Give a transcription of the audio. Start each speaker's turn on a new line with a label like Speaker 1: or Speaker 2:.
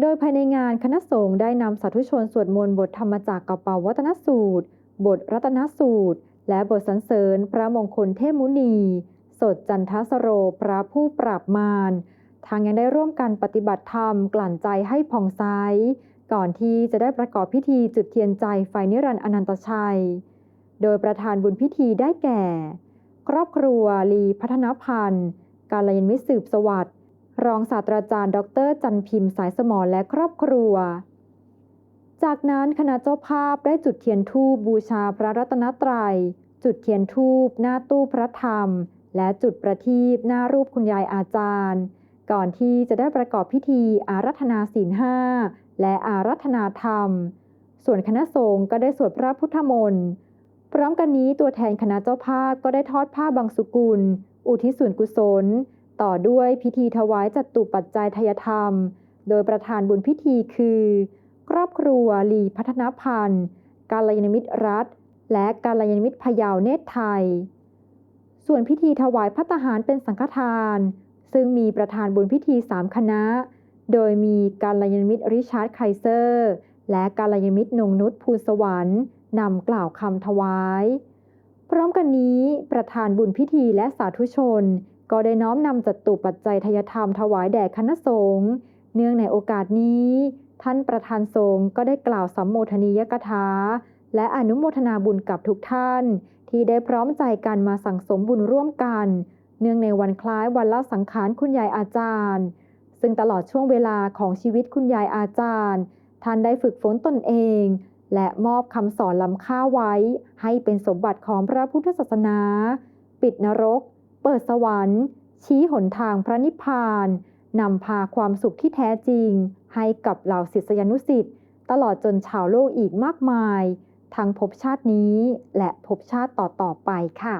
Speaker 1: โดยภายในงานคณะสงฆ์ได้นำสาธุชนสวดมนต์บทธรรมจากกระเป๋าวัฒนสูตร บทรัตนสูตร และบทสรรเสริญพระมงคลเทพมุนี สดจันทสโรพระผู้ปราบมารทางยังได้ร่วมกันปฏิบัติธรรมกลั่นใจให้ผ่องใสก่อนที่จะได้ประกอบพิธีจุดเทียนใจไฟนิรันดร์อนันตชัย โดยประธานบุญพิธีได้แก่ ครอบครัวลีพัฒนพันธ์ การลยนมิตรสืบสวัสดิ์ รองศาสตราจารย์ ดร จันพิมพ์สายสมรและครอบครัว จากนั้นคณะเจ้าภาพได้จุดเทียนทูบบูชาพระรัตนตรัย จุดเทียนทูบหน้าตู้พระธรรม และจุดประทีปหน้ารูปคุณยายอาจารย์ ก่อนที่จะได้ประกอบพิธีอารัธนาศีลห้าและอารัธนาธรรม ส่วนคณะสงฆ์ก็ได้สวดพระพุทธมนต์พร้อมกันนี้ตัวแทนคณะเจ้าภาพก็ได้ทอดผ้าบางสุกุล อุทิศส่วนกุศล ต่อด้วยพิธีถวายจัตุปัจจัยทยธรรม โดยประธานบุญพิธีคือ ครอบครัวลีพัฒนพันธ์กาลยานมิตรรัฐ และกาลยานมิตรพยาวเนตรไทย ส่วนพิธีถวายพัตหารเป็นสังฆทาน ซึ่งมีประธานบุญพิธีสามคณะ โดยมีกาลยานมิตรริชาร์ดไคเซอร์ และกาลยานมิตรนงนุชภูลสวรรค์นำกล่าวคำถวาย พร้อมกันนี้ประธานบุญพิธีและสาธุชน ก็ได้น้อมนำจัตุปัจจัยทายธรรมถวายแด่คณะสงฆ์เนื่องในโอกาสนี้ ท่านประธานสงฆ์ก็ได้กล่าวสัมโมทนียกถา และอนุโมทนาบุญกับทุกท่าน ที่ได้พร้อมใจกันมาสั่งสมบุญร่วมกัน เนื่องในวันคล้ายวันละสังขารคุณยายอาจารย์ ซึ่งตลอดช่วงเวลาของชีวิตคุณยายอาจารย์ ท่านได้ฝึกฝนตนเอง และมอบคำสอนล้ำค่าไว้ ให้เป็นสมบัติของพระพุทธศาสนา ปิดนรก เปิดสวรรค์ ชี้หนทางพระนิพพานนำพาความสุขที่แท้จริง ให้กับเหล่าศิษยานุสิษย์ตลอดจนชาวโลกอีกมากมาย ทั้งภพชาตินี้และภพชาติต่อๆไปค่ะ